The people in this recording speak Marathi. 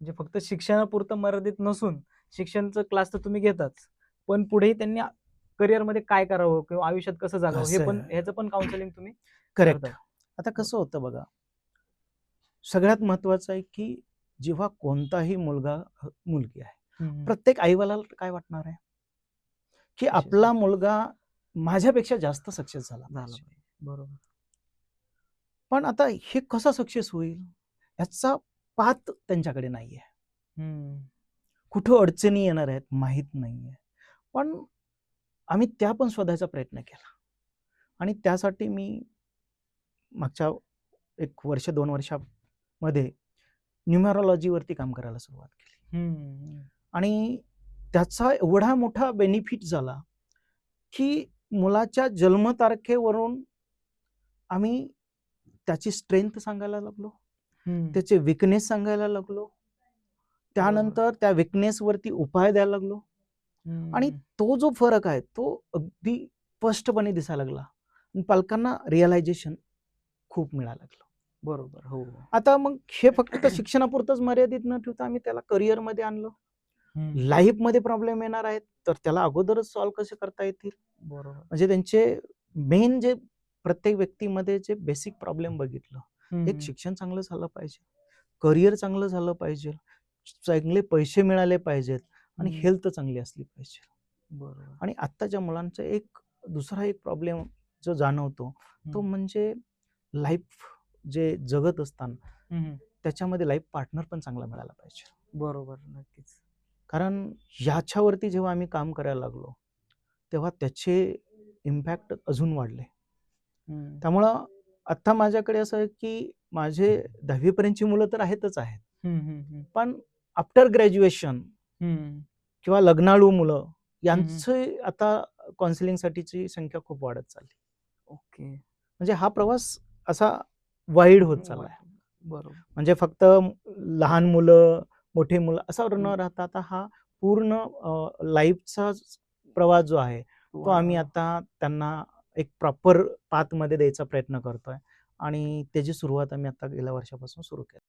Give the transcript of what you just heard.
म्हणजे फक्त शिक्षणापुरतं मर्यादित नसून शिक्षणचं क्लास तर तुम्ही घेताच पण पुढेही त्यांनी करिअरमध्ये काय करावं किंवा आयुष्यात कसं जगावं हे पण? ह्याचं पण काउन्सिलिंग तुम्ही करेक्ट. आता कसं होतं बघा सगळ्यात महत्वाचं आहे की जेव्हा कोणताही मुलगा मुलगी आहे. प्रत्येक आईवालाला काय वाटणार आहे की. आपला मुलगा माझ्यापेक्षा जास्त सक्सेस झाला. बरोबर पण आता हे कसं सक्सेस होईल याचा पात त्यांच्याकडे नाहीये. हम्म. कुठं अडचणी येणार आहेत माहीत नाहीये. पण आम्ही त्या पण शोधायचा प्रयत्न केला. आणि त्यासाठी मी मागच्या एक वर्ष दोन वर्षामध्ये न्यूमरॉलॉजीवरती काम करायला सुरुवात केली. आणि त्याचा एवढा मोठा बेनिफिट झाला की मुलाच्या जन्मतारखेवरून आम्ही त्याची स्ट्रेंथ सांगायला लागलो. हम्म. त्याचे विकनेस सांगायला लागलो. त्यानंतर त्या विकनेसवरती उपाय द्यायला लागलो. हम्म. आणि तो जो फरक आहे तो अगदी स्पष्टपणे दिसायला लागला. आणि पालकांना रिअलायझेशन खूप मिळायला लागलं. बरोबर हो आता मग हे फक्त शिक्षणापुरतंच मर्यादित न ठेवता आम्ही त्याला करिअरमध्ये आणलं. हम्म. लाईफमध्ये प्रॉब्लेम येणार आहेत तर त्याला अगोदरच सॉल्व्ह कसे करता येतील? बरोबर. म्हणजे त्यांचे मेन जे प्रत्येक व्यक्तीमध्ये जे बेसिक प्रॉब्लेम बघितलं एक. शिक्षण चांगलं झालं पाहिजे करिअर चांगलं झालं पाहिजे चांगले पैसे मिळाले पाहिजेत आणि. हेल्थ चांगली असली पाहिजे बरोबर आणि आत्ताच्या मुलांचा एक दुसरा एक प्रॉब्लेम जो जाणवतो तो. म्हणजे लाईफ जे जगत असताना. त्याच्यामध्ये लाईफ पार्टनर पण चांगला मिळाला पाहिजे बरोबर नक्कीच कारण ह्याच्यावरती जेव्हा आम्ही काम करायला लागलो तेव्हा त्याचे इम्पॅक्ट अजून वाढले. त्यामुळं आत्ता माझ्याकडे असं आहे की माझे दहावीपर्यंतची मुलं तर आहेतच आहेत. पण आफ्टर ग्रॅज्युएशन. किंवा लग्नाळू मुलं यांचे आता काउन्सिलिंगसाठीची संख्या खूप वाढत चालली. ओके. म्हणजे हा प्रवास असा वाईड होत चाललाय बरोबर. म्हणजे फक्त लहान मुलं मोठे मुलं असं न. राहता आता हा पूर्ण लाईफचा प्रवास जो आहे तो आम्ही आता त्यांना एक प्रॉपर पाथमध्ये द्यायचा प्रयत्न करतोय आणि त्याची सुरुवात आम्ही आता गेल्या वर्षापासून सुरू केली.